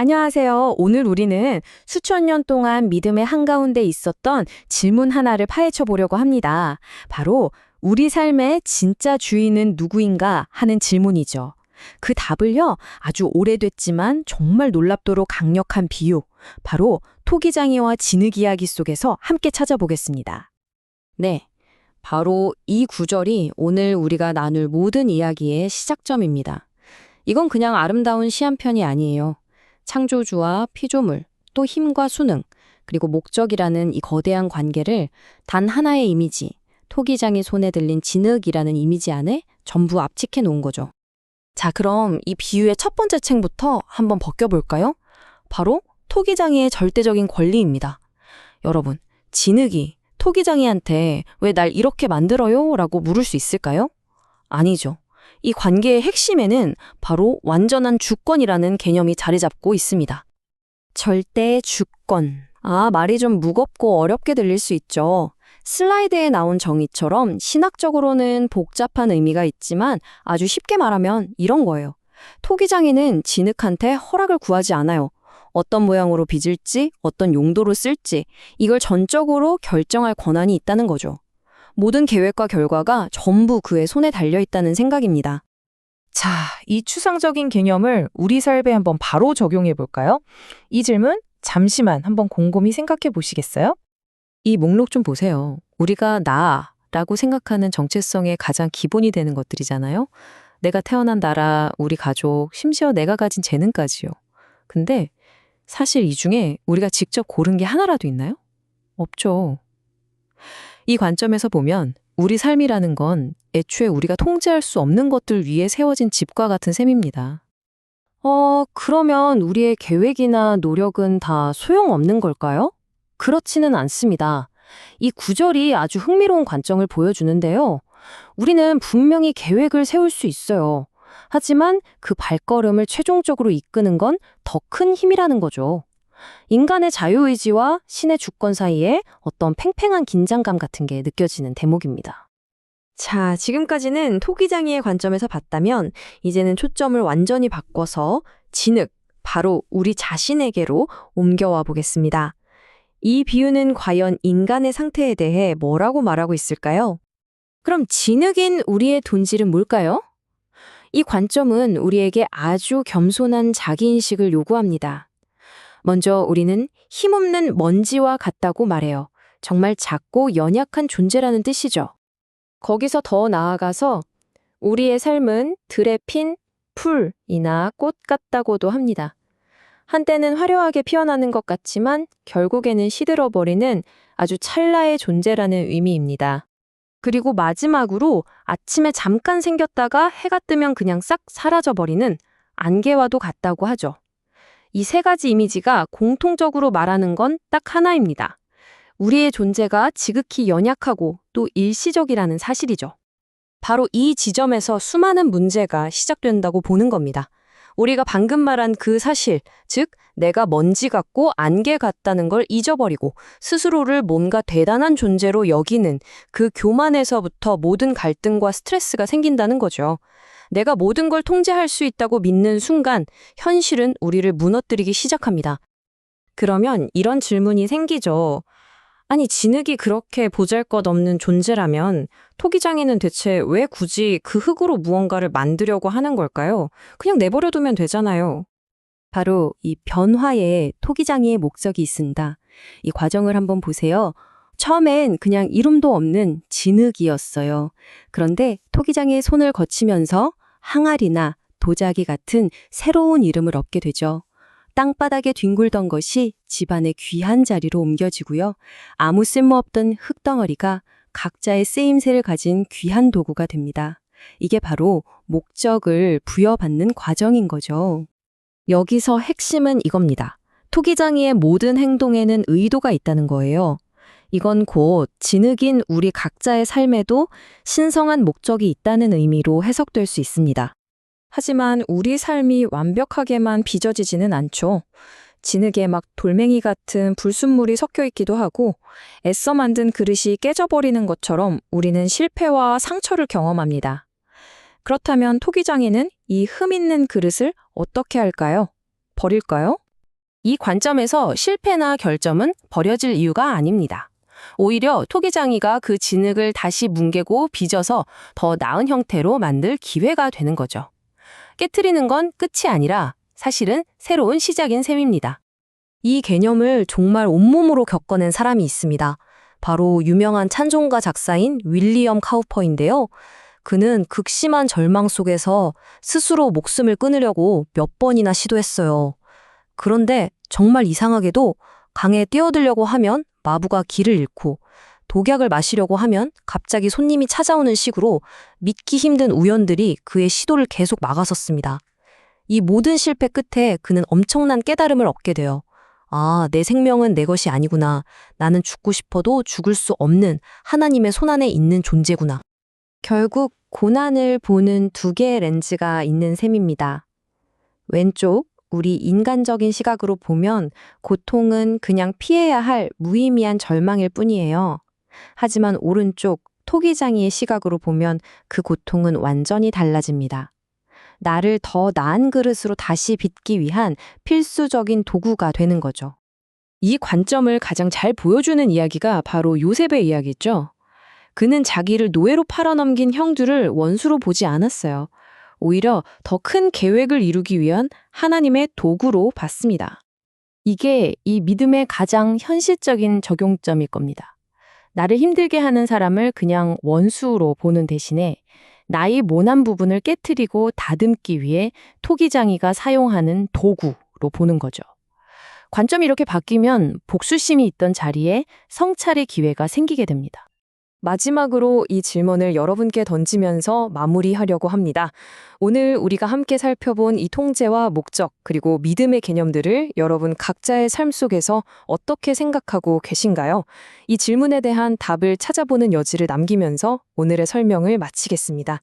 안녕하세요. 오늘 우리는 수천 년 동안 믿음의 한가운데 있었던 질문 하나를 파헤쳐 보려고 합니다. 바로 우리 삶의 진짜 주인은 누구인가 하는 질문이죠. 그 답을요, 아주 오래됐지만 정말 놀랍도록 강력한 비유, 바로 토기장이와 진흙 이야기 속에서 함께 찾아보겠습니다. 네. 바로 이 구절이 오늘 우리가 나눌 모든 이야기의 시작점입니다. 이건 그냥 아름다운 시 한 편이 아니에요. 창조주와 피조물, 또 힘과 수능, 그리고 목적이라는 이 거대한 관계를 단 하나의 이미지, 토기장이 손에 들린 진흙이라는 이미지 안에 전부 압축해 놓은 거죠. 자, 그럼 이 비유의 첫 번째 책부터 한번 벗겨볼까요? 바로 토기장이의 절대적인 권리입니다. 여러분, 진흙이 토기장이한테 왜 날 이렇게 만들어요? 라고 물을 수 있을까요? 아니죠. 이 관계의 핵심에는 바로 완전한 주권이라는 개념이 자리 잡고 있습니다. 절대 주권. 아, 말이 좀 무겁고 어렵게 들릴 수 있죠. 슬라이드에 나온 정의처럼 신학적으로는 복잡한 의미가 있지만 아주 쉽게 말하면 이런 거예요. 토기장이는 진흙한테 허락을 구하지 않아요. 어떤 모양으로 빚을지, 어떤 용도로 쓸지, 이걸 전적으로 결정할 권한이 있다는 거죠. 모든 계획과 결과가 전부 그의 손에 달려 있다는 생각입니다. 자, 이 추상적인 개념을 우리 삶에 한번 바로 적용해 볼까요? 이 질문 잠시만 한번 곰곰이 생각해 보시겠어요? 이 목록 좀 보세요. 우리가 나라고 생각하는 정체성의 가장 기본이 되는 것들이잖아요. 내가 태어난 나라, 우리 가족, 심지어 내가 가진 재능까지요. 근데 사실 이 중에 우리가 직접 고른 게 하나라도 있나요? 없죠. 이 관점에서 보면 우리 삶이라는 건 애초에 우리가 통제할 수 없는 것들 위에 세워진 집과 같은 셈입니다. 어, 그러면 우리의 계획이나 노력은 다 소용없는 걸까요? 그렇지는 않습니다. 이 구절이 아주 흥미로운 관점을 보여주는데요. 우리는 분명히 계획을 세울 수 있어요. 하지만 그 발걸음을 최종적으로 이끄는 건 더 큰 힘이라는 거죠. 인간의 자유의지와 신의 주권 사이에 어떤 팽팽한 긴장감 같은 게 느껴지는 대목입니다. 자, 지금까지는 토기장이의 관점에서 봤다면 이제는 초점을 완전히 바꿔서 진흙, 바로 우리 자신에게로 옮겨와 보겠습니다. 이 비유는 과연 인간의 상태에 대해 뭐라고 말하고 있을까요? 그럼 진흙인 우리의 본질은 뭘까요? 이 관점은 우리에게 아주 겸손한 자기인식을 요구합니다. 먼저 우리는 힘없는 먼지와 같다고 말해요. 정말 작고 연약한 존재라는 뜻이죠. 거기서 더 나아가서 우리의 삶은 들에 핀 풀이나 꽃 같다고도 합니다. 한때는 화려하게 피어나는 것 같지만 결국에는 시들어버리는 아주 찰나의 존재라는 의미입니다. 그리고 마지막으로 아침에 잠깐 생겼다가 해가 뜨면 그냥 싹 사라져버리는 안개와도 같다고 하죠. 이 세 가지 이미지가 공통적으로 말하는 건 딱 하나입니다. 우리의 존재가 지극히 연약하고 또 일시적이라는 사실이죠. 바로 이 지점에서 수많은 문제가 시작된다고 보는 겁니다. 우리가 방금 말한 그 사실, 즉, 내가 먼지 같고 안개 같다는 걸 잊어버리고 스스로를 뭔가 대단한 존재로 여기는 그 교만에서부터 모든 갈등과 스트레스가 생긴다는 거죠. 내가 모든 걸 통제할 수 있다고 믿는 순간 현실은 우리를 무너뜨리기 시작합니다. 그러면 이런 질문이 생기죠. 아니, 진흙이 그렇게 보잘 것 없는 존재라면 토기장이는 대체 왜 굳이 그 흙으로 무언가를 만들려고 하는 걸까요? 그냥 내버려두면 되잖아요. 바로 이 변화에 토기장이의 목적이 있습니다. 이 과정을 한번 보세요. 처음엔 그냥 이름도 없는 진흙이었어요. 그런데 토기장의 손을 거치면서 항아리나 도자기 같은 새로운 이름을 얻게 되죠. 땅바닥에 뒹굴던 것이 집안의 귀한 자리로 옮겨지고요. 아무 쓸모없던 흙덩어리가 각자의 쓰임새를 가진 귀한 도구가 됩니다. 이게 바로 목적을 부여받는 과정인 거죠. 여기서 핵심은 이겁니다. 토기장이의 모든 행동에는 의도가 있다는 거예요. 이건 곧 진흙인 우리 각자의 삶에도 신성한 목적이 있다는 의미로 해석될 수 있습니다. 하지만 우리 삶이 완벽하게만 빚어지지는 않죠. 진흙에 막 돌멩이 같은 불순물이 섞여 있기도 하고 애써 만든 그릇이 깨져버리는 것처럼 우리는 실패와 상처를 경험합니다. 그렇다면 토기장이는 이흠 있는 그릇을 어떻게 할까요? 버릴까요? 이 관점에서 실패나 결점은 버려질 이유가 아닙니다. 오히려 토기장이가 그 진흙을 다시 뭉개고 빚어서 더 나은 형태로 만들 기회가 되는 거죠. 깨트리는 건 끝이 아니라 사실은 새로운 시작인 셈입니다. 이 개념을 정말 온몸으로 겪어낸 사람이 있습니다. 바로 유명한 찬송가 작사인 윌리엄 카우퍼인데요. 그는 극심한 절망 속에서 스스로 목숨을 끊으려고 몇 번이나 시도했어요. 그런데 정말 이상하게도 강에 뛰어들려고 하면 마부가 길을 잃고 독약을 마시려고 하면 갑자기 손님이 찾아오는 식으로 믿기 힘든 우연들이 그의 시도를 계속 막아섰습니다. 이 모든 실패 끝에 그는 엄청난 깨달음을 얻게 돼요. 아, 내 생명은 내 것이 아니구나. 나는 죽고 싶어도 죽을 수 없는 하나님의 손안에 있는 존재구나. 결국 고난을 보는 두 개의 렌즈가 있는 셈입니다. 왼쪽, 우리 인간적인 시각으로 보면 고통은 그냥 피해야 할 무의미한 절망일 뿐이에요. 하지만 오른쪽, 토기장이의 시각으로 보면 그 고통은 완전히 달라집니다. 나를 더 나은 그릇으로 다시 빚기 위한 필수적인 도구가 되는 거죠. 이 관점을 가장 잘 보여주는 이야기가 바로 요셉의 이야기죠. 그는 자기를 노예로 팔아넘긴 형들을 원수로 보지 않았어요. 오히려 더 큰 계획을 이루기 위한 하나님의 도구로 봤습니다. 이게 이 믿음의 가장 현실적인 적용점일 겁니다. 나를 힘들게 하는 사람을 그냥 원수로 보는 대신에 나의 모난 부분을 깨트리고 다듬기 위해 토기장이가 사용하는 도구로 보는 거죠. 관점이 이렇게 바뀌면 복수심이 있던 자리에 성찰의 기회가 생기게 됩니다. 마지막으로 이 질문을 여러분께 던지면서 마무리하려고 합니다. 오늘 우리가 함께 살펴본 이 통제와 목적, 그리고 믿음의 개념들을 여러분 각자의 삶 속에서 어떻게 생각하고 계신가요? 이 질문에 대한 답을 찾아보는 여지를 남기면서 오늘의 설명을 마치겠습니다.